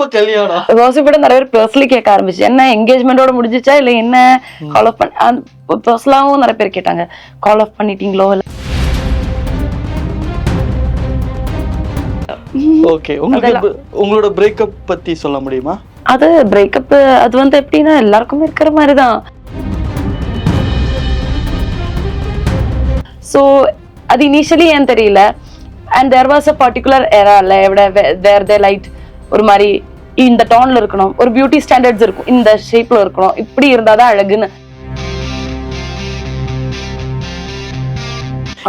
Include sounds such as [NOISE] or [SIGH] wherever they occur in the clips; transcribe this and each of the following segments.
எப்ப கல்யாணம் கோசிப்போட நிறைய பேர் பர்சனலி கேட்க ஆரம்பிச்சு என்ன என்கேஜ்மெண்டோட முடிஞ்சிச்சா இல்ல என்ன கால் ஆஃப் பண்ண பர்சனலாவும் நிறைய பேர் கேட்டாங்க கால் ஆஃப் பண்ணிட்டீங்களோ இல்ல ஓகே உங்களுக்கு உங்களோட பிரேக்கப் பத்தி சொல்ல முடியுமா அது பிரேக்கப் அது வந்து எப்படின்னா எல்லாருக்குமே இருக்கிற மாதிரி தான் ஸோ அது இனிஷியலி ஏன் தெரியல and there was a particular எரால எവിടെ தேர் தே லைட் ஒரு மாதிரி இந்த டோன்ல இருக்கணும். ஒரு பியூட்டி ஸ்டாண்டர்ட்ஸ் இருக்கும். இந்த ஷேப்ல இருக்கணும். இப்படி இருந்தாதான் அழகுன்னு.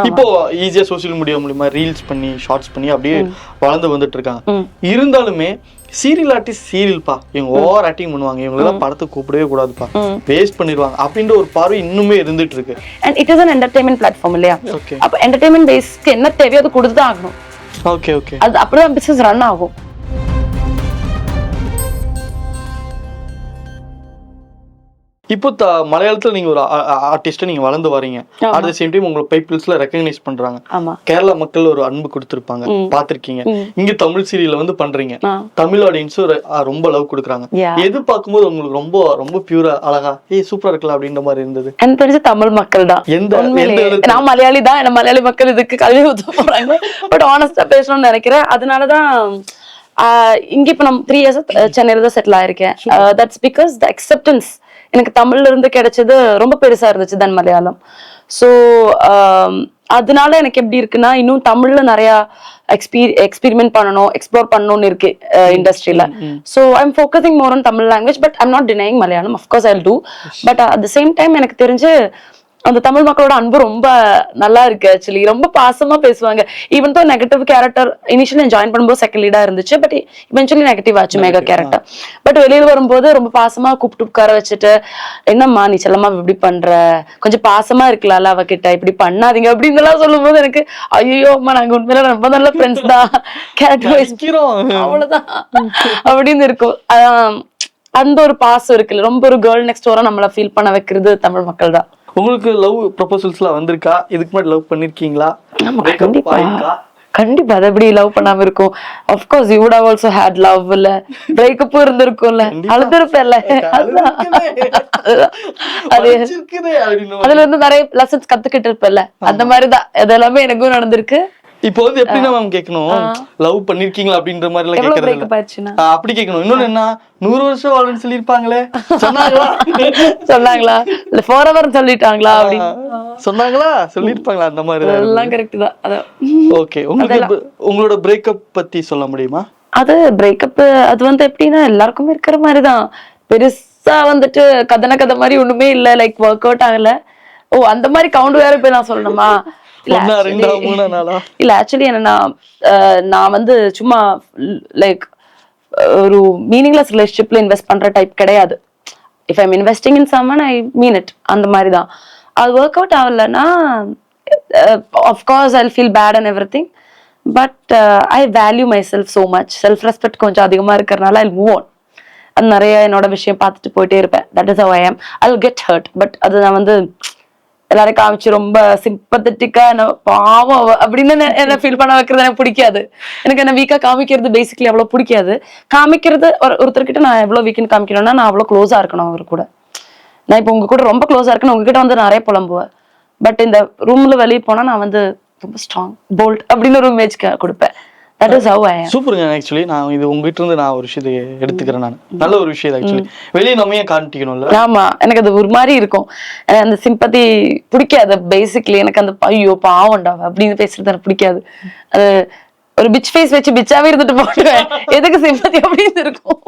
இப்போ ஈஸியா சோஷியல் மீடியா மூலியமா ரீல்ஸ் பண்ணி ஷார்ட்ஸ் பண்ணி அப்படியே வளர்ந்து வந்துட்டு இருக்காங்க. இருந்தாலுமே சீரியல் ஆர்டிஸ்ட் சீரியல்ப்பா இவங்க ஓவர் ஆக்டிங் பண்ணுவாங்க. இவங்க எல்லாம் படத்துக்கு கூப்பிடவே கூடாதுப்பா. வேஸ்ட் பண்ணிடுவாங்க. அப்படின்ற ஒரு பார்வை இன்னுமே இருந்துட்டு இருக்கு. And it is an entertainment platform இல்லையா? அப்போ என்டர்டைன்மெண்ட் பேஸ்க்கு என்ன தேவையோ அது கொடுத்து தான் ஆகணும். ஓகே ஓகே அது அப்படிதான் பிசினஸ் ரன் ஆகும். இப்போ மலையாளத்துல நீங்க ஒரு ஆர்டிஸ்ட் நீங்க வளர்ந்து வரீங்க. அட் த சேம் டைம் உங்களை பீப்புள்ஸ்ல ரெக்கக்னைஸ் பண்றாங்க. ஆமா. கேரளா மக்கள் ஒரு அன்பு கொடுத்திருப்பாங்க. பாத்திருக்கீங்க இங்க தமிழ் சீரியல்ல வந்து பண்றீங்க. தமிழ் ஆடியன்ஸும் ரொம்ப லவ் கொடுக்குறாங்க. எது பார்க்கும்போது உங்களுக்கு ரொம்ப ரொம்ப பியூரா அழகா ஏய் சூப்பரா இருக்கலாம் அப்படின்ற மாதிரி இருந்தது? எனக்கு தெரிஞ்ச தமிழ் மக்கள் தான். எந்த? நான் மலையாளி தான் என்ன மலையாளி மக்கள் இதுக்கு கல்வி ஊத்த போறாங்க. பட் ஆனஸ்டா பேசணும்னு நினைக்கிறேன். அதனாலதான் ஆஹ், இங்க இப்ப நம்ம த்ரீ இயர்ஸ் சென்னையில தான் செட்டில் ஆயிருக்கேன். தட்ஸ் பிகாஸ் த அக்செப்டன்ஸ் எனக்கு தமிழ்ல இருந்து கிடைச்சது ரொம்ப பெருசா இருந்துச்சு தன் மலையாளம். ஸோ அதனால எனக்கு எப்படி இருக்குன்னா இன்னும் தமிழ்ல நிறைய எக்ஸ்பீ எக்ஸ்பீரிமெண்ட் பண்ணணும் எக்ஸ்ப்ளோர் பண்ணணும்னு இருக்கு இண்டஸ்ட்ரியில so I'm focusing more on Tamil language but I'm not denying Malayalam. Of course I do but at the same time எனக்கு தெரிஞ்சு அந்த தமிழ் மக்களோட அன்பு ரொம்ப நல்லா இருக்கு ஆக்சுவலி ரொம்ப பாசமா பேசுவாங்க. Even though negative character initially join பண்ணும்போது செகண்ட் லீடா இருந்துச்சு பட் இவென்ச்சுவலி நெகட்டிவ் ஆச்சு மேகா கேரக்டர் பட் வெளியில வரும்போது ரொம்ப பாசமா கூப்பிட்டு உட்கார வச்சுட்டு என்னம்மா நீ செல்லம்மா இப்படி பண்ற? கொஞ்சம் பாசமா இருக்கலாம்ல அவகிட்ட. இப்படி பண்ணாதீங்க. அப்படின்னு எல்லாம் சொல்லும்போது எனக்கு ஐயோ அம்மா நாங்க உண்மையில ரொம்ப நல்ல ஃப்ரெண்ட்ஸ் தான். கேரக்டர் வைஸ் நிக்கிறோம். அவ்வளவுதான். அப்படின்னு இருக்கும். அந்த ஒரு பாசம் இருக்குல்ல. ரொம்ப ஒரு கேர்ள் நெக்ஸ்ட் வர நம்மள ஃபீல் பண்ண வைக்கிறது தமிழ் மக்கள் தான். உங்களுக்கு லவ் ப்ரொபோசல்ஸ்லாம் வந்திருக்கா? இதுக்கு முன்னாடி லவ் பண்ணிருக்கீங்களா? கண்டிப்பா? கண்டிப்பா அது எப்படி லவ் பண்ணாம இருக்கும்? Of course you would also hate love இல்ல பிரேக்கப் இருந்திருக்கும்ல. அதுதான். அது அதுல இருந்து நிறைய லெசன்ஸ் கத்துக்கிட்டு இருப்பேன்ல. அந்த மாதிரிதான். அது எல்லாமே எனக்கும் நடந்திருக்கு. இப்போ வந்து எப்படின்னா மேம் கேட்கணும் லவ் பண்ணிருக்கீங்களா அப்படின்ற மாதிரி எல்லாம் கேட்கறது அப்படி கேட்கணும் இன்னொன்னு என்ன? நூறு வருஷம் வாழ்றேன்னு சொல்லியிருப்பாங்களே. சொன்னாங்களா? [LAUGHS] சொன்னாங்களா? இல்ல ஃபோர் ஹவர் சொல்லிட்டாங்களா அப்படின்னு. சொன்னாங்களா? சொல்லியிருப்பாங்களா அந்த மாதிரி எல்லாம் கரெக்ட் தான். அதான் ஓகே உங்களுக்கு உங்களோட பிரேக்கப் பத்தி சொல்ல முடியுமா? அது பிரேக்கப் அது வந்து எப்படின்னா எல்லாருக்குமே இருக்கிற மாதிரி தான் பெருசா வந்துட்டு கதன கதை மாதிரி ஒண்ணுமே இல்ல. லைக் ஒர்க் அவுட் ஆகல. ஓ அந்த மாதிரி கவுண்ட் வேற போய் நான் சொல்லணுமா? இல்ல ஆக்சுவலி என்னன்னா நான் வந்து சும்மா லைக் ஒரு மீனிங்லெஸ் ரிலேஷன்ஷிப்ல இன்வெஸ்ட் பண்ற டைப் கிடையாது. If I'm investing in someone I mean it அந்த மாதிரி தான் அது ஒர்க் அவுட் ஆகலைன்னா of course I feel bad and everything but I value myself so much self respect கொஞ்சம் அதிகமாக இருக்கிறனால ஐ மூவ் ஆன் அது நிறைய என்னோட விஷயம் பார்த்துட்டு போயிட்டே இருப்பேன். தட் இஸ் ஐ ஆம் ஐ கெட் ஹர்ட் பட் அது நான் வந்து எல்லாரும் காமிச்சு ரொம்ப சிம்பத்தட்டிக்கா என்ன பாவம் அப்படின்னு என்ன- ஃபீல் பண்ண வைக்கிறது எனக்கு பிடிக்காது. எனக்கு என்ன வீக்கா காமிக்கிறது பேசிக்கலி அவ்வளவு பிடிக்காது. காமிக்கிறது ஒரு ஒருத்தர்கிட்ட நான் எவ்வளவு வீக்குன்னு காமிக்கணும்னா நான் அவ்வளவு க்ளோஸா இருக்கணும் அவர் கூட. நான் இப்போ உங்க கூட ரொம்ப க்ளோஸா இருக்கணும் உங்ககிட்ட வந்து நிறைய புலம்புவேன். பட் இந்த ரூம்ல வெளியே போனா நான் வந்து ரொம்ப ஸ்ட்ராங் போல்ட் அப்படின்னு ஒரு இமேஜ் கொடுப்பேன். தட் இஸ் ஹவ் ஐ சூப்பருங்க ஆக்சுவலி நான் இது உங்ககிட்ட இருந்து நான் ஒரு விஷயத்தை எடுத்துக்கிறேன் நான். நல்ல ஒரு விஷயம் ஆக்சுவலி வெளியே நம்ம ஏன் காட்டிக்கணும்ல ஆமா எனக்கு அது ஒரு மாதிரி இருக்கும். அந்த சிம்பத்தி பிடிக்காது பேசிக்லி எனக்கு அந்த ஐயோ பாவம்டா அப்படின்னு பேசுறது எனக்கு பிடிக்காது. அது ஒரு பிச் ஃபேஸ் வச்சு பிச்சாவே இருந்துட்டு போடுவேன். எதுக்கு சிம்பத்தி அப்படின்னு இருக்கும்?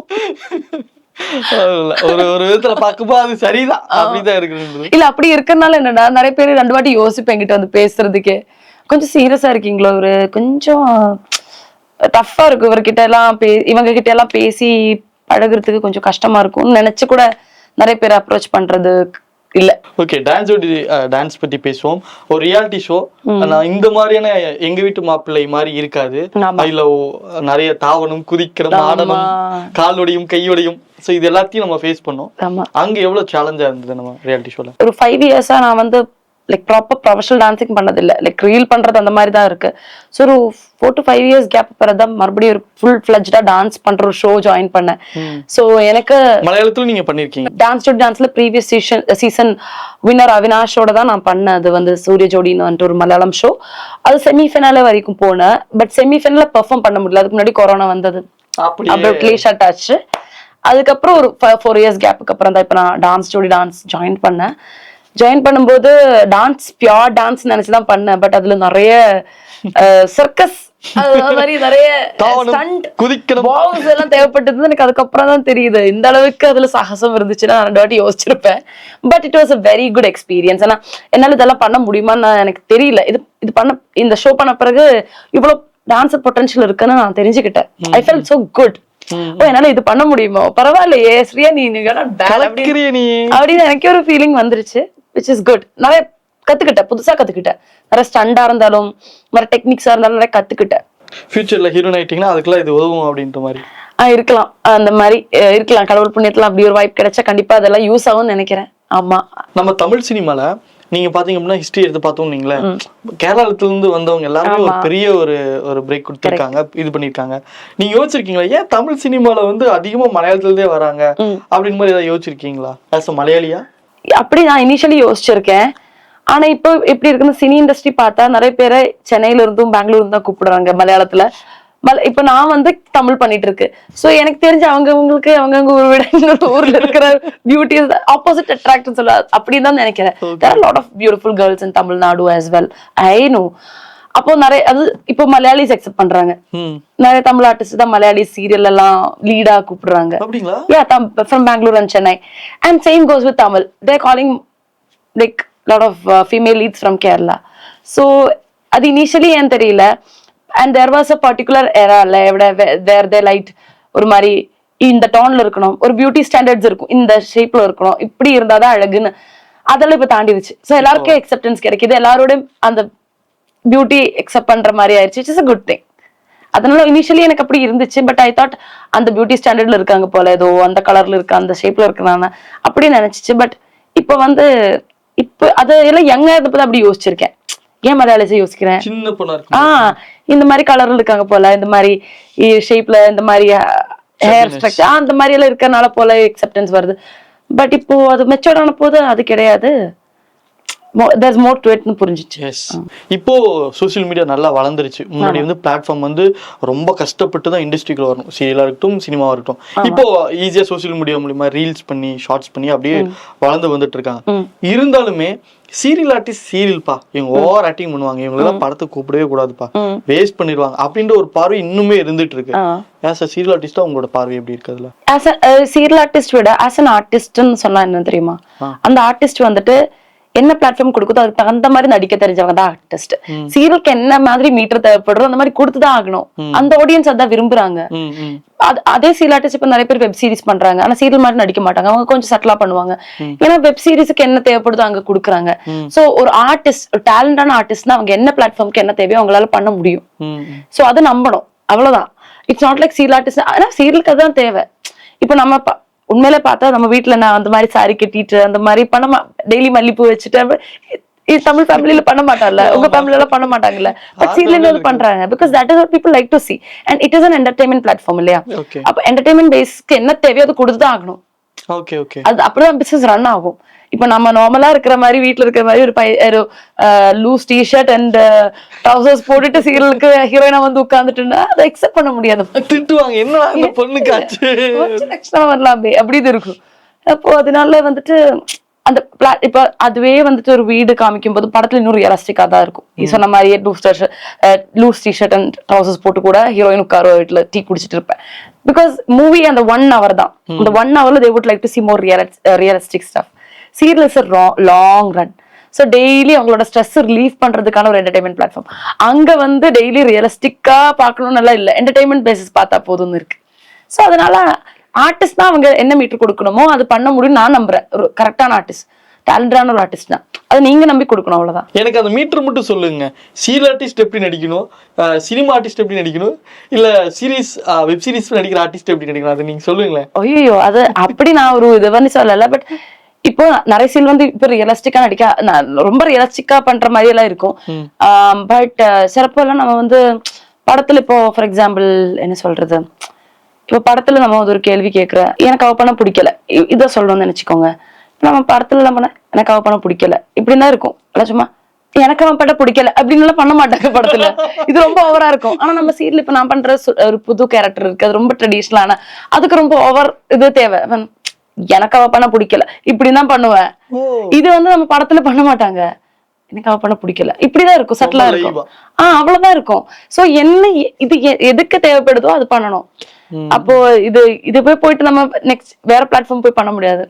ஒரு ஒரு விதத்துல பார்க்கும்போது அது சரிதான். அப்படிதான் இருக்குது இல்ல அப்படி இருக்கறனால என்னடா நிறைய பேர் ரெண்டு வாட்டி யோசிப்பேன் என்கிட்ட வந்து பேசுறதுக்கே. கொஞ்சம் சீரியஸா இருக்கீங்களோ இவரு கொஞ்சம் டஃப்பா இருக்கும். இவர்கிட்ட எல்லாம் பே இவங்க கிட்ட எல்லாம் பேசி பழகுறதுக்கு கொஞ்சம் கஷ்டமா இருக்கும்னு நினைச்சு கூட நிறைய பேர் அப்ரோச் பண்றது இல்ல. ஓகே டான்ஸ் டான்ஸ் பத்தி பேசுவோம். ஒரு ரியாலிட்டி ஷோ நான் இந்த மாதிரியான எங்க வீட்டு மாப்பிள்ளை மாதிரி இருக்காது. அதுல நிறைய தாவணும் குதிக்கணும் ஆடணும் காலோடையும் கையோடையும். சோ இது எல்லாத்தையும் நம்ம ஃபேஸ் பண்ணோம். அங்க எவ்வளவு சேலஞ்சா இருந்தது நம்ம ரியாலிட்டி ஷோல ஒரு ஃபைவ் இயர்ஸா நான் வந்து லைக் ப்ராப்பர் ப்ரொஃபஷனல் டான்சிங் பண்ணதில்லை. லைக் ரீல் பண்றது அந்த மாதிரி தான் இருக்கு. ஸோ ஒரு four to five years gap பிறகு தான் மறுபடியும் ஒரு ஃபுல் ஃபிளஜ்டா டான்ஸ் பண்ற ஒரு ஷோ ஜாயின் பண்ணேன். ஸோ எனக்கு மலையாளத்துல நீங்க பண்ணிருக்கீங்க? டான்ஸ் டு டான்ஸ்ல ப்ரீவியஸ் சீசன் சீசன் வின்னர் அவினாஷோட தான் நான் பண்ணேன். அது வந்து சூரிய ஜோடின்னு வந்துட்டு ஒரு மலையாளம் ஷோ அது செமிஃபைனல் வரைக்கும் போனேன். பட் செமிஃபைனல்ல பெர்ஃபார்ம் பண்ண முடியல. அதுக்கு முன்னாடி கொரோனா வந்தது. அப்படியே. அப்புறம் க்ளே ஷர்ட் ஆச்சு. அதுக்கப்புறம் ஒரு ஃபோர் இயர்ஸ் கேப்புக்கு அப்புறம் தான் இப்போ நான் டான்ஸ் ஜோடி டான்ஸ் ஜாயின் பண்ணேன். ஜாயின் பண்ணும்போது டான்ஸ் பியோர் டான்ஸ் நினைச்சு தான் பண்ணேன். பட் அதுல நிறைய சர்க்கஸ் மாதிரி நிறைய எல்லாம் தேவைப்பட்டது எனக்கு அதுக்கப்புறம் தான் தெரியுது. இந்த அளவுக்கு அதுல சாகசம் இருந்துச்சுன்னா நான் ரெண்டு வாட்டி யோசிச்சிருப்பேன். But it was a very good experience ஆனா என்னால இதெல்லாம் பண்ண முடியுமான்னு எனக்கு தெரியல. இது இது பண்ண இந்த ஷோ பண்ண பிறகு இவ்வளவு டான்ஸ் பொட்டன்ஷியல் இருக்குன்னு நான் தெரிஞ்சுக்கிட்டேன். ஐ ஃபெல் சோ குட் ஓ என்னால இது பண்ண முடியுமோ? பரவாயில்லையே. ஸ்ரீயா நீ அப்படின்னு எனக்கே ஒரு ஃபீலிங் வந்துருச்சு. விச் இஸ் குட் நிறைய கத்துக்கிட்டேன் புதுசா கத்துக்கிட்டேன். நிறைய ஸ்டண்டா இருந்தாலும் நிறைய டெக்னிக்ஸா இருந்தாலும் நிறைய கத்துக்கிட்டேன். ஃபியூச்சர்ல ஹீரோயின் ஆயிட்டீங்கன்னா அதுக்கெல்லாம் இது உதவும் அப்படின்ற மாதிரி. இருக்கலாம். அந்த மாதிரி இருக்கலாம். கடவுள் புண்ணியத்துல அப்படி ஒரு வாய்ப்பு கிடைச்சா கண்டிப்பா அதெல்லாம் யூஸ் ஆகும்னு நினைக்கிறேன். ஆமா. நம்ம தமிழ் சினிமால நீங்க பாத்தீங்க அப்படின்னா ஹிஸ்டரி எடுத்து பார்த்தோம் நீங்களேன் கேரளத்துல இருந்து வந்தவங்க எல்லாருமே ஒரு பெரிய ஒரு ஒரு பிரேக் கொடுத்துருக்காங்க. இது பண்ணிருக்காங்க நீங்க யோசிச்சிருக்கீங்களா? ஏன் தமிழ் சினிமால வந்து அதிகமா மலையாளத்துல இருந்தே வராங்க அப்படின்னு மாதிரி ஏதாவது யோசிச்சிருக்கீங்களா? ஆஸ் மலையாளியா? அப்படி நான் இனிஷியலி யோசிச்சிருக்கேன். ஆனா இப்போ எப்படி இருக்குன்னு சினி இண்டஸ்ட்ரி பார்த்தா நிறைய பேரை சென்னையில இருந்தும் பெங்களூர் இருந்தும் தான் கூப்பிடுறாங்க மலையாளத்துல. மல இப்ப நான் வந்து தமிழ் பண்ணிட்டு இருக்கு. சோ எனக்கு தெரிஞ்ச அவங்கவங்களுக்கு அவங்கவுங்க ஒரு விட இன்னொரு ஊர்ல இருக்கிற பியூட்டி ஆப்போசிட் அட்ராக்ட் சொல்ல அப்படின்னு தான் நினைக்கிறேன் there lot of beautiful girls in Tamil Nadu as well I know அப்போ நிறைய அது இப்போ மலையாளிஸ் அக்செப்ட் பண்றாங்க. நிறைய தமிழ் ஆர்டிஸ்ட் தான் மலையாளி சீரியல் எல்லாம் லீடா கூப்பிடுறாங்க. from bangalore and chennai. And same goes with tamil. They're calling like lot of uh, female leads from kerala. So அது இனிஷியலி ஏன் தெரியல. And there was a particular era இல்ல எവിടെ வேர் தே லைட் ஒரு மாதிரி இந்த டோன்ல இருக்கணும். ஒரு பியூட்டி ஸ்டாண்டர்ட்ஸ் இருக்கும். இந்த ஷேப்ல இருக்கணும். இப்படி இருந்தாதான் அழகுன்னு. அதெல்லாம் இப்ப தாண்டிடுச்சு ஸோ எல்லாருக்கும் அக்செப்டன்ஸ் கிடைக்குது. எல்லாரோடையும் அந்த பியூட்டி அக்செப்ட் பண்ற மாதிரி ஆயிடுச்சு இட்ஸ் அ குட் திங் அதனால இனிஷியலி எனக்கு அப்படி இருந்துச்சு பட் ஐ தாட் அந்த பியூட்டி ஸ்டாண்டர்ட்ல இருக்காங்க போல ஏதோ அந்த கலர்ல இருக்க அந்த ஷேப்ல இருக்கிறாங்க அப்படி நினைச்சிச்சு. பட் இப்போ வந்து இப்போ அது எல்லாம் யங்கா இருந்தப்போ அப்படி யோசிச்சிருக்கேன். ஏன் மலையாளிசை யோசிக்கிறேன்? சின்ன பொண்ணா இருக்கு ஆ இந்த மாதிரி கலர்ல இருக்காங்க போல இந்த மாதிரி ஷேப்ல இந்த மாதிரி ஹேர் ஸ்ட்ரக்சர் அந்த மாதிரி எல்லாம் இருக்கறனால போல அக்செப்டன்ஸ் வருது. பட் இப்போ அது மெச்சூர்ட் ஆன போது அது கிடையாது. தேர்ஸ் மோர் டு இட்னு புரிஞ்சிச்சு. எஸ் இப்போ சோஷியல் மீடியா நல்லா வளர்ந்துருச்சு. முன்னாடி வந்து பிளாட்ஃபார்ம் வந்து ரொம்ப கஷ்டப்பட்டு தான் இண்டஸ்ட்ரிக்குள்ள வரணும். சீரியலா இருக்கட்டும் சினிமாவா இருக்கட்டும். இப்போ ஈஸியா சோஷியல் மீடியா மூலியமா ரீல்ஸ் பண்ணி ஷார்ட்ஸ் பண்ணி அப்படியே வளர்ந்து வந்துட்டு இருக்காங்க இருந்தாலுமே சீரியல் ஆர்டிஸ்ட் சீரியல்பா இவங்க ஓவர் ஆக்டிங் பண்ணுவாங்க. இவங்களெல்லாம் படத்துக்கு கூப்பிடவே கூடாதுப்பா. வேஸ்ட் பண்ணிடுவாங்க. அப்படின்ற ஒரு பார்வை இன்னுமே இருந்துட்டு இருக்கு. ஆஸ் அ சீரியல் ஆர்டிஸ்டா உங்களோட பார்வை எப்படி இருக்கு அதுல? ஆஸ் அ சீரியல் ஆர்டிஸ்ட் விட ஆஸ் அன் ஆர்டிஸ்ட்னு சொன்னா என்ன தெரியுமா? அந்த ஆர்டிஸ்ட் வந்துட்டு என்ன பிளாட்ஃபார்ம் கொடுக்குதோ அதுக்கு தகுந்த மாதிரி நடிக்க தெரிஞ்சவங்க தான் ஆர்டிஸ்ட் சீரியலுக்கு என்ன மாதிரி மீட்டர் தேவைப்படுறோ அந்த மாதிரி கொடுத்துதான் ஆகணும். அந்த ஆடியன்ஸ் அதான் விரும்புறாங்க. அது சீரியல் ஆர்டிஸ்ட் இப்ப நிறைய பேர் வெப் சீரிஸ் பண்றாங்க. ஆனா சீரியல் மாதிரி நடிக்க மாட்டாங்க. அவங்க கொஞ்சம் சட்டலா பண்ணுவாங்க. ஏன்னா வெப் சீரிஸ்க்கு என்ன தேவைப்படுதோ அங்க கொடுக்குறாங்க. சோ ஒரு ஆர்டிஸ்ட் ஒரு டேலண்டான ஆர்டிஸ்ட்னா அவங்க என்ன பிளாட்ஃபார்ம்க்கு என்ன தேவையோ அவங்களால பண்ண முடியும். சோ அதை நம்பணும். அவ்வளவுதான். It's not like serial artist ஆனா சீரியலுக்கு அதுதான் தேவை. இப்போ நம்ம உண்மையில பார்த்தா நம்ம வீட்ல நான் அந்த மாதிரி சாரி கட்டிட்டு அந்த மாதிரி பண்ண டெய்லி மல்லிப்பூ வச்சுட்டு தமிழ் ஃபேமிலில பண்ண மாட்டாங்கல்ல உங்க ஃபேமிலில எல்லாம் பண்ண மாட்டாங்கல்ல? பட் சீரியல் வந்து பண்றாங்க. Because that is what people like to see. And it is an entertainment platform இல்லையா. அப்ப என்டர்டைன்மெண்ட் பேஸ்க்கு என்ன தேவையோ அது கொடுத்துதான் ஆகணும். ஓகே ஓகே அது அப்படிதான் பிசினஸ் ரன் ஆகும். இப்ப நம்ம நார்மலா இருக்கிற மாதிரி வீட்ல இருக்கிற மாதிரி ஒரு பை ஒரு லூஸ் டிஷர்ட் அண்ட் ட்ரௌசர்ஸ் போட்டுட்டு சீரியலுக்கு ஹீரோயினா வந்து உட்கார்ந்துட்டுன்னா அதை அக்செப்ட் பண்ண முடியாது. திட்டுவாங்க. என்னடா இந்த பொண்ணுக்கு ஆச்சு [LAUGHS] extra வரலாமே. அப்படி இது இருக்கும். அப்போ அதனால வந்துட்டு அந்த இப்ப அதுவே வந்துட்டு ஒரு வீடு காமிக்கும் போது படத்துல இன்னும் ரியலிஸ்டிக்கா தான் இருக்கும். சொன்ன மாதிரியே loose loose tshirt and trousers போட்டு கூட ஹீரோயின் உட்கார வீட்டுல டீ குடிச்சிட்டு இருப்பேன். பிகாஸ் மூவி அந்த ஒன் ஹவர் தான். அந்த ஒன் ஹவர்ல they would like to see more realistic stuff serial is long run so daily அவங்களோட ஸ்ட்ரெஸ் ரிலீஃப் பண்றதுக்கான ஒரு என்டர்டைன்மெண்ட் பிளாட்ஃபார்ம் அங்க வந்து டெய்லி ரியலிஸ்டிக்கா பார்க்கணும்னு எல்லாம் இல்லை. என்டர்டைன்மெண்ட் பேசிஸ் பார்த்தா போதும்னு இருக்கு. ஸோ அதனால ஆர்டிஸ்ட் தான் அவங்க என்ன மீட்டர் கொடுக்கணுமோ அது பண்ண முடியும் நான் நம்புறேன். ஒரு கரெக்டான ஆர்டிஸ்ட் டேலண்டான ஒரு ஆர்டிஸ்ட் தான். அது நீங்க நம்பி கொடுக்கணும் அவ்வளவுதான். எனக்கு அந்த மீட்டர் மட்டும் சொல்லுங்க. சீரியல் ஆர்டிஸ்ட் எப்படி நடிக்கணும்? சினிமா ஆர்டிஸ்ட் எப்படி நடிக்கணும்? இல்ல சீரிஸ் வெப் சீரிஸ் நடிக்கிற ஆர்டிஸ்ட் எப்படி நடிக்கணும்? அது நீங்க சொல்லுங்களேன். ஐயோ அது அப்படி நான் ஒரு இது பண்ணி சொல்லல பட் இப்போ நிறைய சீல் வந்து இப்போ ரியலிஸ்டிக்கா நடிக்க ரொம்ப ரியலிஸ்டிக்கா பண்ற மாதிரி எல்லாம் இருக்கும் பட் சிறப்பெல்லாம் நம்ம வந்து படத்துல இப்போ ஃபார் எக்ஸாம்பிள் என்ன சொல்றது? இப்போ படத்துல நம்ம வந்து ஒரு கேள்வி கேட்குற எனக்கு அவ பண்ண பிடிக்கல. இதை சொல்லணும்னு நினைச்சுக்கோங்க. நம்ம படத்துல நம்ம எனக்கு அவ பண்ண பிடிக்கல. இப்படின்னு இருக்கும். சும்மா எனக்கு அவன் படம் பிடிக்கல. அப்படின்னு எல்லாம் பண்ண மாட்டாங்க படத்துல. இது ரொம்ப ஓவரா இருக்கும். ஆனா நம்ம சீரியல் இப்ப நான் பண்ற ஒரு புது கேரக்டர் இருக்கு. அது ரொம்ப ட்ரெடிஷ்னலான அதுக்கு ரொம்ப ஓவர் இது தேவை. எனக்கு அவ பண்ண பிடிக்கல. இப்படிதான் பண்ணுவேன். இது வந்து நம்ம படத்துல பண்ண மாட்டாங்க. எனக்கு அவ பண்ண பிடிக்கல. இப்படிதான் இருக்கும். சட்டிலா இருக்கும். ஆஹ் அவ்வளவுதான் இருக்கும். சோ என்ன இது எதுக்கு தேவைப்படுதோ அது பண்ணணும். அப்போ இது இது போய் போயிட்டு நம்ம நெக்ஸ்ட் வேற பிளாட்ஃபார்ம் போய் பண்ண முடியாது.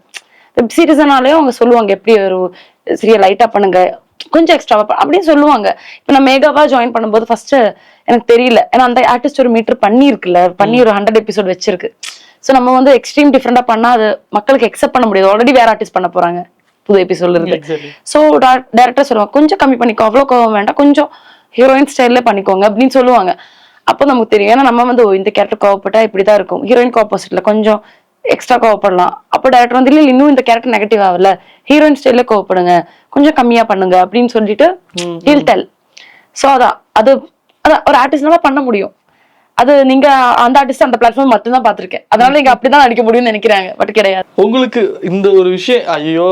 வெப் சீரிஸ்னாலே அவங்க சொல்லுவாங்க எப்படி ஒரு சரியா லைட்டா பண்ணுங்க? கொஞ்சம் எக்ஸ்ட்ராவா அப்படின்னு சொல்லுவாங்க. இப்ப நான் மேகாவா ஜாயின் பண்ணும்போது ஃபர்ஸ்ட் எனக்கு தெரியல. ஏன்னா அந்த ஆர்டிஸ்ட் ஒரு மீட்டர் பண்ணி இருக்குல்ல பண்ணி ஒரு ஹண்ட்ரட் எபிசோட் வச்சிருக்கு. சோ நம்ம வந்து எக்ஸ்ட்ரீம் டிஃப்ரெண்டா பண்ணா அது மக்களுக்கு எக்ஸெப்ட் பண்ண முடியாது. ஆல்ரெடி வேற ஆர்டிஸ்ட் பண்ண போறாங்க புது எபிசோட்ல இருந்து. சோ டேரக்டர் சொல்லுவாங்க கொஞ்சம் கம்மி பண்ணிக்கோ அவ்வளவு கோவம் வேண்டாம். கொஞ்சம் ஹீரோயின் ஸ்டைல்ல பண்ணிக்கோங்க அப்படின்னு சொல்லுவாங்க. அப்போ நமக்கு தெரியும். ஏன்னா நம்ம வந்து இந்த கேரக்டர் கோவப்பட்டா இப்படிதான் இருக்கும். ஹீரோயினுக்கு ஆப்போசிட்ல கொஞ்சம் எக்ஸ்ட்ரா கோவப்படலாம். அப்போ டேரக்டர் வந்து இல்ல இன்னும் இந்த கேரக்டர் நெகட்டிவ் ஆகல. ஹீரோயின் ஸ்டைல்ல கோவப்படுங்க. கொஞ்சம் கம்மியா பண்ணுங்க. அப்படின்னு சொல்லிட்டு ஹில் டெல் சோ அதான் அது அதான் ஒரு ஆர்டிஸ்ட்னால பண்ண முடியும். அது நீங்க அந்த ஆர்டிஸ்ட் அந்த பிளாட்ஃபார்ம் மட்டும் தான் பாத்திருக்கேன் அதனால நீங்க அப்படிதான் நடிக்க முடியும்னு நினைக்கிறாங்க. பட் கிடையாது. உங்களுக்கு இந்த ஒரு விஷயம் ஐயோ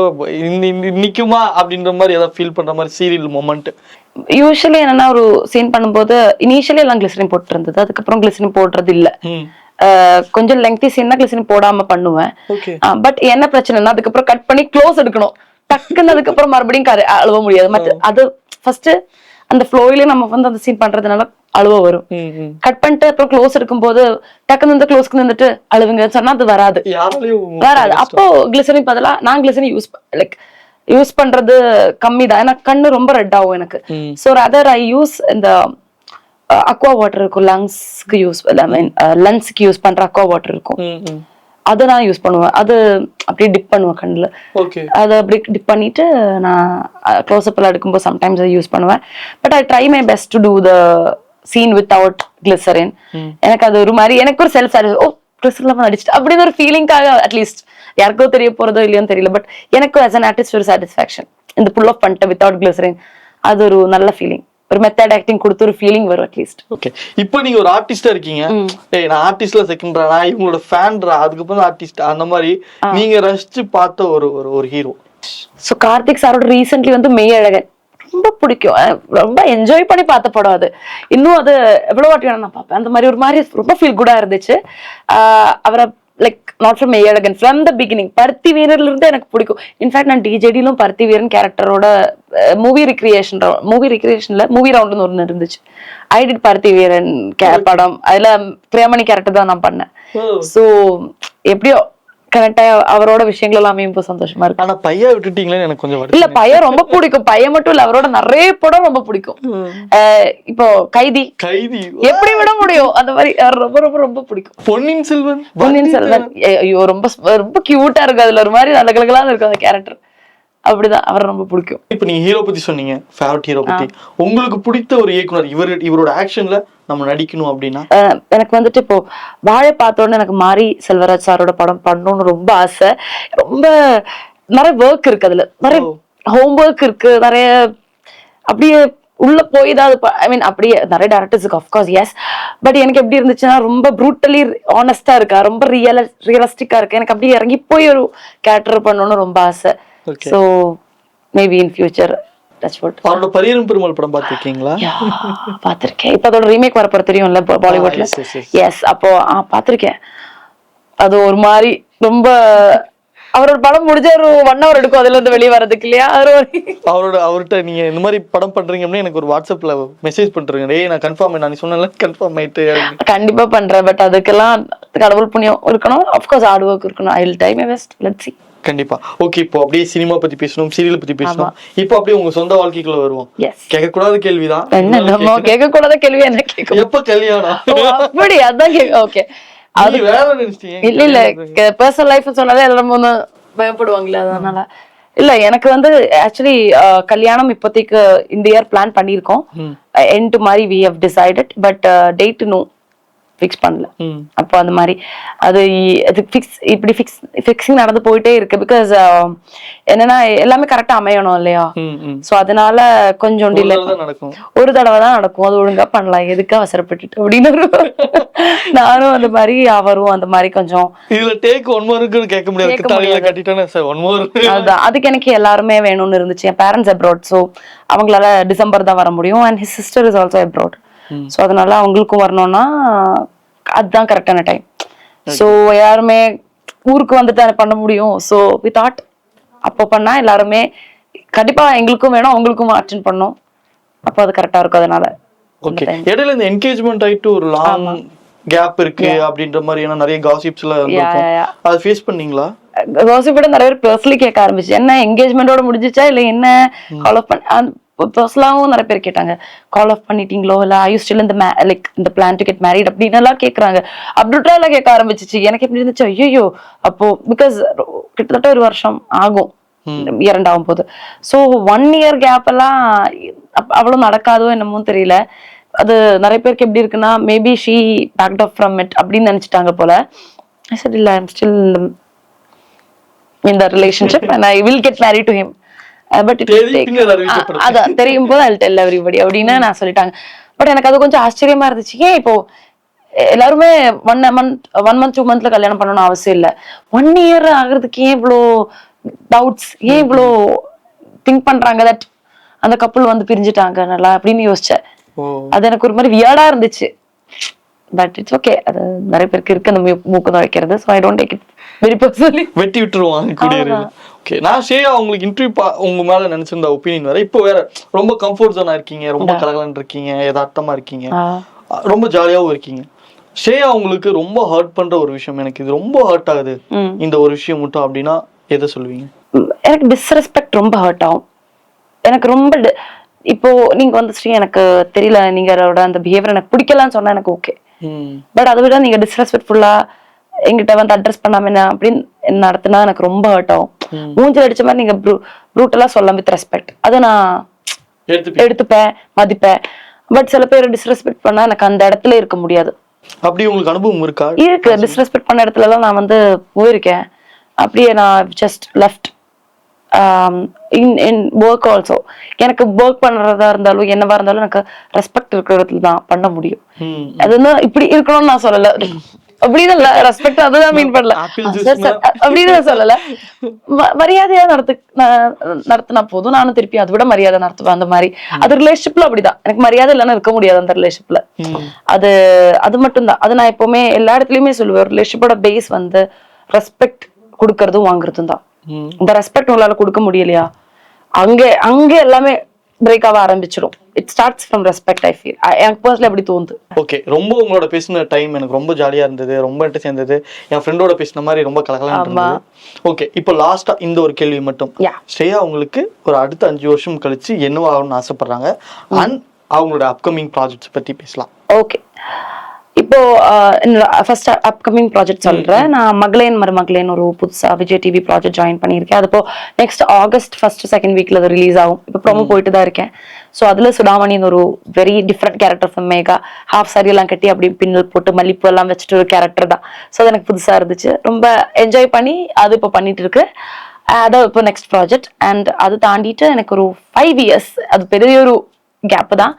நிக்குமா அப்படின்ற மாதிரி ஏதாவது ஃபீல் பண்ற மாதிரி சீரியல் மொமெண்ட் யூஸ்வலி என்னன்னா ஒரு சீன் பண்ணும்போது இனிஷியலி எல்லாம் கிளிசரின் போட்டு இருந்தது அதுக்கப்புறம் கிளிசரின் போடுறது இல்ல கொஞ்சம் லெங்தி சீன்னா கிளிசரின் போடாம பண்ணுவேன். பட் என்ன பிரச்சனைனா அதுக்கப்புறம் கட் பண்ணி க்ளோஸ் எடுக்கணும். டக்குன்னு அதுக்கப்புறம் மறுபடியும் அழுவ முடியாது. மத்த அது ஃபர்ஸ்ட் அந்த ஃப்ளோயிலே நம்ம வந்து அந்த சீன் பண்றதுனால அழுவ வரும். கட் பண்ணிட்டு அப்புறம் க்ளோஸ் எடுக்கும்போது டக்குன்னு இந்த க்ளோஸ்க்கு நின்னுட்டு அழுவுங்க சொன்னா அது வராது. வராது. அப்போ கிளிசரின் பதிலா நான் கிளிசரின் யூஸ் லைக் யூஸ் பண்றது கம்மி தான் ஏன்னா கண்ணு ரொம்ப ரெட் ஆகும் எனக்கு. ஸோ அதர் ஐ யூஸ் இந்த அக்வா வாட்டர் இருக்கும் லங்ஸ்க்கு யூஸ் ஐ மீன் லங்ஸ்க்கு யூஸ் பண்ற அக்வா வாட்டர் இருக்கும். அதை நான் யூஸ் பண்ணுவேன். அது அப்படியே டிப் பண்ணுவேன் கண்ணுல. அதை அப்படி டிப் பண்ணிட்டு நான் க்ளோஸ்அப் எல்லாம் எடுக்கும்போது சம்டைம்ஸ் அதை யூஸ் பண்ணுவேன். But I try my best to do the scene without glycerine எனக்கு அது ஒரு மாதிரி எனக்கு ஒரு செல்ஃப் சாட்டிஸ் ஓ கிளிசரின் அடிச்சிட்டு அப்படின்னு ஒரு ஃபீலிங்காக அட்லீஸ்ட் யாருக்கோ தெரிய போறதோ இல்லையோன்னு தெரியல பட் எனக்கு as an artist ஒரு சாட்டிஸ்ஃபேக்ஷன் இந்த புல் ஆஃப் பண்ணிட்டு வித்தவுட் கிளிசரின் அது ஒரு நல்ல ஃபீலிங் ஒரு மெத்தட் ஆக்டிங் கொடுத்து ஒரு ஃபீலிங் வரும் அட்லீஸ்ட் ஓகே இப்போ நீங்க ஒரு ஆர்டிஸ்டா இருக்கீங்க. நான் ஆர்டிஸ்ட்ல செகண்ட்ரா இவங்களோட ஃபேன்ரா அதுக்கப்புறம் ஆர்டிஸ்ட் அந்த மாதிரி நீங்க ரசிச்சு பார்த்த ஒரு ஒரு ஒரு ஹீரோ ஸோ கார்த்திக் சாரோட ரீசென்ட்லி வந்து மெய்யழகன். ரொம்ப பிடிக்கும். ரொம்ப என்ஜாய் பண்ணி பார்த்த படம் அது. இன்னும் அது எவ்வளோ வாட்டி நான் பார்ப்பேன். அந்த மாதிரி ஒரு மாதிரி ரொம்ப ஃபீல் குடா இருந்துச்சு. அவரை like not from Meiyazhagan from the beginning பருத்தி வீரர்ல இருந்து எனக்கு பிடிக்கும். இன்ஃபேக்ட் நான் டிஜேடிலும் பருத்தி வீரன் கேரக்டரோட மூவி ரிக்ரியேஷன் மூவி ரிக்ரியேஷன்ல மூவி ரவுண்டுன்னு ஒன்று இருந்துச்சு. ஐ டிட் பருத்தி வீரன் படம். அதுல பிரேமணி கேரக்டர் தான் நான் பண்ணேன். ஸோ எப்படியோ கரெக்டா அவரோட விஷயங்கள் எல்லாமே இப்போ சந்தோஷமா இருக்கு. ஆனா பையா விட்டுட்டீங்களேன்னு எனக்கு கொஞ்சம் இல்ல பையன் ரொம்ப பிடிக்கும். பையன் மட்டும் இல்ல அவரோட நிறைய படம் ரொம்ப பிடிக்கும். இப்போ கைதி. கைதி. எப்படி விட முடியும்? அந்த மாதிரி ரொம்ப ரொம்ப ரொம்ப பிடிக்கும். பொன்னியின் செல்வன். பொன்னியின் செல்வன். ஐயோ ரொம்ப ரொம்ப கியூட்டா இருக்கு. அதுல ஒரு மாதிரி அழகழகலான்னு இருக்கும் அந்த கேரக்டர் அப்படிதான் அவரை ரொம்ப பிடிக்கும். இப்போ நீங்க ஹீரோ பத்தி சொன்னீங்க ஃபேவரட் ஹீரோ பத்தி. உங்களுக்கு பிடித்த ஒரு இயக்குனர் இவர் இவரோட ஆக்ஷன்ல நம்ம நடிக்கணும் அப்படின்னா? எனக்கு வந்துட்டு இப்போ வாழை பார்த்த உடனே எனக்கு மாரி செல்வராஜ் சாரோட படம் பண்ணணும்னு ரொம்ப ஆசை. ரொம்ப நிறைய ஒர்க் இருக்கு அதுல. நிறைய ஹோம் ஒர்க் இருக்கு நிறைய அப்படியே உள்ள போய் தான் ஐ மீன் அப்படியே நிறைய டேரக்டர்ஸுக்கு அஃப்கோர்ஸ் எஸ் பட் எனக்கு எப்படி இருந்துச்சுன்னா ரொம்ப ப்ரூட்டலி ஆனஸ்டா இருக்கா ரொம்ப ரியல ரியலிஸ்டிக்கா இருக்கு எனக்கு அப்படியே இறங்கி போய் ஒரு கேரக்டர் பண்ணணும்னு ரொம்ப ஆசை. ஸோ மேபி இன் ஃபியூச்சர் அவரோட பரியரும் பெருமாள் படம் பார்த்திருக்கீங்களா? பார்த்திருக்கேன். இப்ப அதோட ரீமேக் வரப்போற தெரியும்ல பாலிவுட்ல. எஸ் அப்போ ஆ பார்த்திருக்கேன். அது ஒரு மாதிரி ரொம்ப அவரோட படம் முடிஞ்ச ஒரு ஒன் ஹவர் எடுக்கும் அதுல இருந்து வெளியே வர்றதுக்கு இல்லையா? அவரோட அவர்கிட்ட நீங்க இந்த மாதிரி படம் பண்றீங்க அப்படின்னு எனக்கு ஒரு வாட்ஸ்அப்ல மெசேஜ் பண்றீங்க. டேய் நான் கன்ஃபார்ம் நான் சொன்னல கன்ஃபார்ம் ஆயிட்டு. கண்டிப்பா பண்றேன் பட் அதுக்கெல்லாம் கடவுள் புண்ணியம் இருக்கணும். அஃப்கோர்ஸ் ஹார்ட் ஒர்க் இருக்கணும். I will time best let's see கண்டிப்பா. ஓகே இப்போ அப்படியே சினிமா பத்தி பேசணும் சீரியல் பத்தி பேசணும். இப்போ அப்படியே உங்க சொந்த வாழ்க்கைக்குள்ள வருவோம். கேட்க கூடாத கேள்விதான் என்ன நம்ம கேட்க கூடாத கேள்வி என்ன கேட்கும்? எப்ப கல்யாணம் அப்படி அதான் ஓகே நீ வேற இல்ல இல்ல பர்சனல் லைஃப் சொன்னாலே எல்லாரும் ஒண்ணு பயப்படுவாங்களே அதனால. இல்ல எனக்கு வந்து ஆக்சுவலி கல்யாணம் இப்போதைக்கு இந்த இயர் பிளான் பண்ணியிருக்கோம். எண்ட் மாதிரி we have decided but date no fix பண்ணல. அப்போ அந்த மாதிரி அது அது ஃபிக்ஸ் இப்படி ஃபிக்ஸ் ஃபிக்ஸிங் நடந்து போயிட்டே இருக்கு. பிகாஸ் என்னன்னா எல்லாமே கரெக்டா அமையணும் இல்லையா? சோ அதனால கொஞ்சம் ஒரு டிலே ஒரு தடவை தான் நடக்கும். அது ஒழுங்கா பண்ணலாம் எதுக்கு அவசரப்பட்டுட்டு? அப்படின்னு [LAUGHS] நானும் அந்த மாதிரி அவரும் அந்த மாதிரி கொஞ்சம் இதுல டேக் ஒன் மோருக்கு கேட்க முடியாது. ஒன் மோர் அதுதான் அதுக்கு எனக்கு எல்லாருமே வேணும்னு இருந்துச்சு. என் பேரண்ட்ஸ் அப்ராட் ஸோ அவங்களால டிசம்பர் தான் வர முடியும். And his sister is also abroad. So அதனால அவங்களுக்கும் வரணும்னா அதுதான் கரெக்டான டைம் ஸோ யாருமே ஊருக்கு வந்துட்டு பண்ண முடியும். ஸோ வி தாட் அப்போ பண்ணா எல்லாருமே கண்டிப்பா எங்களுக்கும் வேணும் அவங்களுக்கும் அட்டென்ட் பண்ணோம் அப்போ அது கரெக்டா இருக்கும் அதனால. ஓகே இடையில இந்த என்கேஜ்மெண்ட் ஆயிட்டு ஒரு லாங் கேப் இருக்கு அப்படின்ற மாதிரியான நிறைய காசிப்ஸ் எல்லாம் இருந்திருக்கும். yeah, yeah. அதை ஃபேஸ் பண்ணீங்களா? கோசிப்பிட நிறைய பேர் பர்சனலி கேட்க ஆரம்பிச்சு. என்ன என்கேஜ்மெண்டோட முடிஞ்சிச்சா? இல்ல என்ன? ஆஃப் பண்ண பர்சனலாவும் நிறைய பேர் கேட்டாங்க கால் ஆஃப் பண்ணிட்டீங்களோ? இல்ல ஐ ஸ்டில் இந்த லைக் இந்த பிளான் டு கெட் மேரிட் அப்படின்னு எல்லாம் கேக்குறாங்க. அப்படிட்டா எல்லாம் கேட்க ஆரம்பிச்சிச்சு. எனக்கு எப்படி இருந்துச்சு? ஐயோ அப்போ பிகாஸ் கிட்டத்தட்ட ஒரு வருஷம் ஆகும். இரண்டாகும் போது ஸோ ஒன் இயர் கேப் எல்லாம் அவ்வளவு நடக்காதோ என்னமோ தெரியல. அது நிறைய பேருக்கு எப்படி இருக்குன்னா maybe she backed off from it அப்படின்னு நினைச்சிட்டாங்க போல. Said இல்ல I'm still in the relationship and I will get married to அதான் தெரியும் போது I'll tell everybody. அப்படின்னு நான் சொல்லிட்டாங்க பட் எனக்கு அது கொஞ்சம் ஆச்சரியமா இருந்துச்சு ஏன் இப்போ எல்லாருமே one month one month two மந்த்ல கல்யாணம் பண்ணணும்னு அவசியம் இல்ல ஒன் இயர் ஆகுறதுக்கு ஏன் இவ்வளோ டவுட்ஸ் ஏன் இவ்வளோ திங்க் பண்றாங்க தட் அந்த கப்பல் வந்து பிரிஞ்சுட்டாங்க நல்லா அப்படின்னு யோசிச்சேன் அது எனக்கு ஒரு மாதிரி வியர்டா இருந்துச்சு பட் இட்ஸ் ஓகே அது நிறைய பேருக்கு இருக்கு அந்த மூ- மூக்கு தான் வைக்கிறது so I don't take it very personally வெட்டி விட்டுருவாங்க ஓகே நான் ஷேயா உங்களுக்கு இன்டர்வியூ பா உங்க மேல நினைச்சிருந்த ஒப்பீனியன் வேற. இப்போ வேற ரொம்ப கம்ஃபர்ட் ஜோனா இருக்கீங்க. ரொம்ப கலகலன்னு இருக்கீங்க. யதார்த்தமா இருக்கீங்க. ரொம்ப ஜாலியாவும் இருக்கீங்க. ஷேயா உங்களுக்கு ரொம்ப ஹர்ட் பண்ற ஒரு விஷயம் எனக்கு. இது ரொம்ப ஹர்ட் ஆகுது. இந்த ஒரு விஷயம் மட்டும் அப்படின்னா எதை சொல்லுவீங்க? எனக்கு டிஸ்ரெஸ்பெக்ட் ரொம்ப ஹர்ட் ஆகும். எனக்கு ரொம்ப இப்போ நீங்க வந்து ஸ்ரீ எனக்கு தெரியல. நீங்க அதோட அந்த பிஹேவியர் எனக்கு பிடிக்கலன்னு சொன்னா எனக்கு ஓகே பட் அதை விட நீங்க டிஸ்ரெஸ்பெக்ட்ஃபுல்லா எங்கிட்ட வந்து அட்ரஸ் பண்ணாம என்ன அப்படின்னு நடத்தினா எனக்கு ரொம்ப ஹர்ட் ஆகும். மூஞ்சில் அடிச்ச மாதிரி நீங்க ப்ரூட்டலா சொல்லலாம் வித் ரெஸ்பெக்ட் அதை நான் எடுத்துப்பேன். மதிப்பேன். பட் சில பேர் டிஸ்ரெஸ்பெக்ட் பண்ணா எனக்கு அந்த இடத்துல இருக்க முடியாது. அப்படி உங்களுக்கு அனுபவம் இருக்கா? இருக்கு. டிஸ்ரெஸ்பெக்ட் பண்ண இடத்துல எல்லாம் நான் வந்து போயிருக்கேன். அப்படியே நான் just left in in work also எனக்கு ஒர்க் பண்றதா இருந்தாலும் என்னவா இருந்தாலும் எனக்கு ரெஸ்பெக்ட் இருக்கிற இடத்துல தான் பண்ண முடியும். அது வந்து இப்படி இருக்கணும்னு நான் சொல்லல. அப்படின்னு ரெஸ்பெக்ட் அதுதான் மீன் பண்ணல. அப்படின்னு சொல்லல. மரியாதையா நடத்து நடத்தினா போதும் நானும் திருப்பி அதை விட மரியாதை நடத்துவேன் அந்த மாதிரி. அது ரிலேஷன்ஷிப்ல அப்படிதான். எனக்கு மரியாதை இல்லைன்னா இருக்க முடியாது அந்த ரிலேஷன்ஷிப்ல. அது அது மட்டும்தான். அது நான் எப்பவுமே எல்லா இடத்துலயுமே சொல்லுவேன். ரிலேஷன்ஷிப்போட பேஸ் வந்து ரெஸ்பெக்ட் கொடுக்கறதும் வாங்குறதும் தான். இந்த ரெஸ்பெக்ட் உங்களால கொடுக்க முடியலையா? அங்க அங்க எல்லாமே பிரேக் ஆக ஆரம்பிச்சிடும் it starts from respect I feel எனக்கு பர்சனலி அப்படி தோணுது. ஓகே ரொம்ப உங்களோட பேசின டைம் எனக்கு ரொம்ப ஜாலியா இருந்தது ரொம்ப இன்ட்ரெஸ்ட் இருந்தது. என் ஃப்ரெண்டோட பேசின மாதிரி ரொம்ப கலகலாம் இருந்தது. ஓகே இப்போ லாஸ்டா இந்த ஒரு கேள்வி மட்டும். ஸ்ரேயா உங்களுக்கு ஒரு அடுத்த அஞ்சு வருஷம் கழிச்சு என்னவாகணும்னு ஆசைப்படுறாங்க? அண்ட் அவங்களோட அப்கமிங் ப்ராஜெக்ட்ஸ் பத்தி பேசலாம். ஓகே இப்போ ஃபர்ஸ்ட் அப்கமிங் ப்ராஜெக்ட் சொல்றேன். நான் மகளேன் மருமகளேன் ஒரு புதுசா விஜய் டிவி ப்ராஜெக்ட் ஜாயின் பண்ணியிருக்கேன். அது இப்போ நெக்ஸ்ட் ஆகஸ்ட் ஃபர்ஸ்ட் செகண்ட் வீக்ல அது ரிலீஸ் ஆகும். இப்போ ப்ரோமோ போயிட்டு தான் இருக்கேன். ஸோ அதுல சுடாமணின்னு ஒரு very different character from Megha half sari எல்லாம் கட்டி அப்படியே பின்னல் போட்டு மல்லிப்பூ எல்லாம் வச்சுட்டு ஒரு கேரக்டர் தான். ஸோ அது எனக்கு புதுசா இருந்துச்சு. ரொம்ப என்ஜாய் பண்ணி அது இப்போ பண்ணிட்டு இருக்கு. அதான் இப்போ நெக்ஸ்ட் ப்ராஜெக்ட் அண்ட் அது தாண்டிட்டு எனக்கு ஒரு ஃபைவ் இயர்ஸ் அது பெரிய ஒரு கேப் தான்.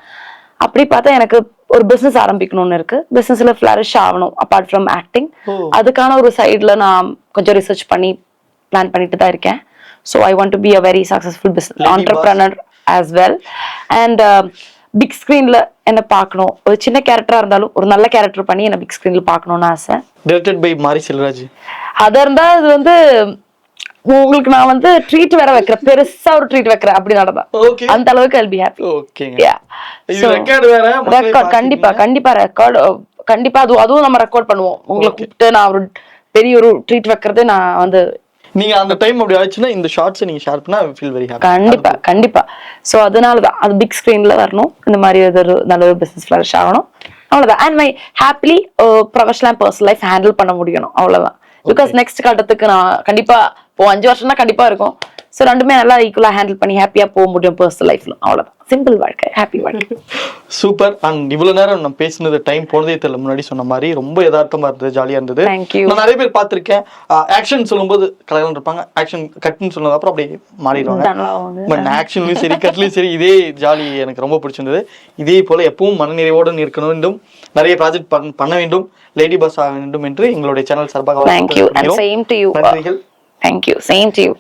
அப்படி பார்த்தா எனக்கு ஒரு பிசினஸ் ஆரம்பிக்கணும்னு இருக்கு. பிசினஸ்ல ஃபிளரிஷ் ஆகணும் அப்பார்ட் ஃப்ரம் ஆக்டிங். அதுக்கான ஒரு சைடுல நான் கொஞ்சம் ரிசர்ச் பண்ணி பிளான் பண்ணிட்டு தான் இருக்கேன். So I want to be a very successful business. Entrepreneur as well and big ஸ்க்ரீன்ல என்ன பார்க்கணும். ஒரு சின்ன கேரக்டரா இருந்தாலும் ஒரு நல்ல கேரக்டர் பண்ணி என்ன பிக் ஸ்க்ரீன்ல பார்க்கணும்னு ஆசை. டிரெக்டட் பை மாரி செல்வராஜ் அதா இருந்தா இது வந்து உங்களுக்கு நான் வந்து ட்ரீட் வேற வைக்கிறேன். பெருசா ஒரு ட்ரீட் வைக்கிறேன். அப்படி நடந்தா. அந்த அளவுக்கு Yeah. இது So, ரெக்கார்ட் கண்டிப்பா கண்டிப்பா ரெக்கார்ட் கண்டிப்பா அது அதுவும் நம்ம ரெக்கார்ட் பண்ணுவோம். உங்களை கூப்பிட்டு நான் ஒரு பெரிய ஒரு ட்ரீட் வைக்கிறது நான் வந்து நீங்க அந்த டைம் அப்படி ஆச்சுன்னா இந்த ஷார்ட்ஸ் நீங்க ஷேர் பண்ணா ஃபீல் வெரி ஹாப்பி கண்டிப்பா கண்டிப்பா. சோ அதனால தான் அது பிக் ஸ்கிரீன்ல வரணும். இந்த மாதிரி ஒரு நல்ல ஒரு பிசினஸ் ஃபிளரிஷ் ஆகணும். அவ்வளவுதான். And my happily professional personal life handle பண்ண முடியணும். அவ்வளவுதான். பிகாஸ் நெக்ஸ்ட் கட்டத்துக்கு நான் கண்டிப்பா இப்போ அஞ்சு வருஷம்னா கண்டிப்பா இருக்கும். ஸோ ரெண்டுமே நல்லா ஈக்குவலா ஹேண்டில் பண்ணி ஹாப்பியா போக முடியும் பர்சனல் லைஃப்ல அவ்வளவுதான். சிம்பிள் வாழ்க்கை. ஹாப்பி வாழ்க்கை. [LAUGHS] சூப்பர் அண்ட் இவ்வளவு நேரம் நம்ம பேசினது டைம் போனதே தெரியல. முன்னாடி சொன்ன மாதிரி ரொம்ப யதார்த்தமா இருந்தது ஜாலியா இருந்தது. நான் நிறைய பேர் பார்த்திருக்கேன். ஆக்ஷன் சொல்லும்போது கலகலன்னு இருப்பாங்க. ஆக்ஷன் கட்னு சொன்னது அப்புறம் அப்படியே மாறிடுவாங்க. பட் ஆக்ஷன்லயும் சரி கட்லயும் சரி இதே ஜாலி எனக்கு ரொம்ப பிடிச்சிருந்தது. இதே போல எப்பவும் மனநிறைவோடு இருக்க வேண்டும் நிறைய ப்ராஜெக்ட் பண்ண வேண்டும் லேடி பஸ் ஆக வேண்டும் என்று எங்களுடைய சேனல் சார்பாக தேங்க்யூ அண்ட் வாழ்த்துக்கள் சேம் டு யூ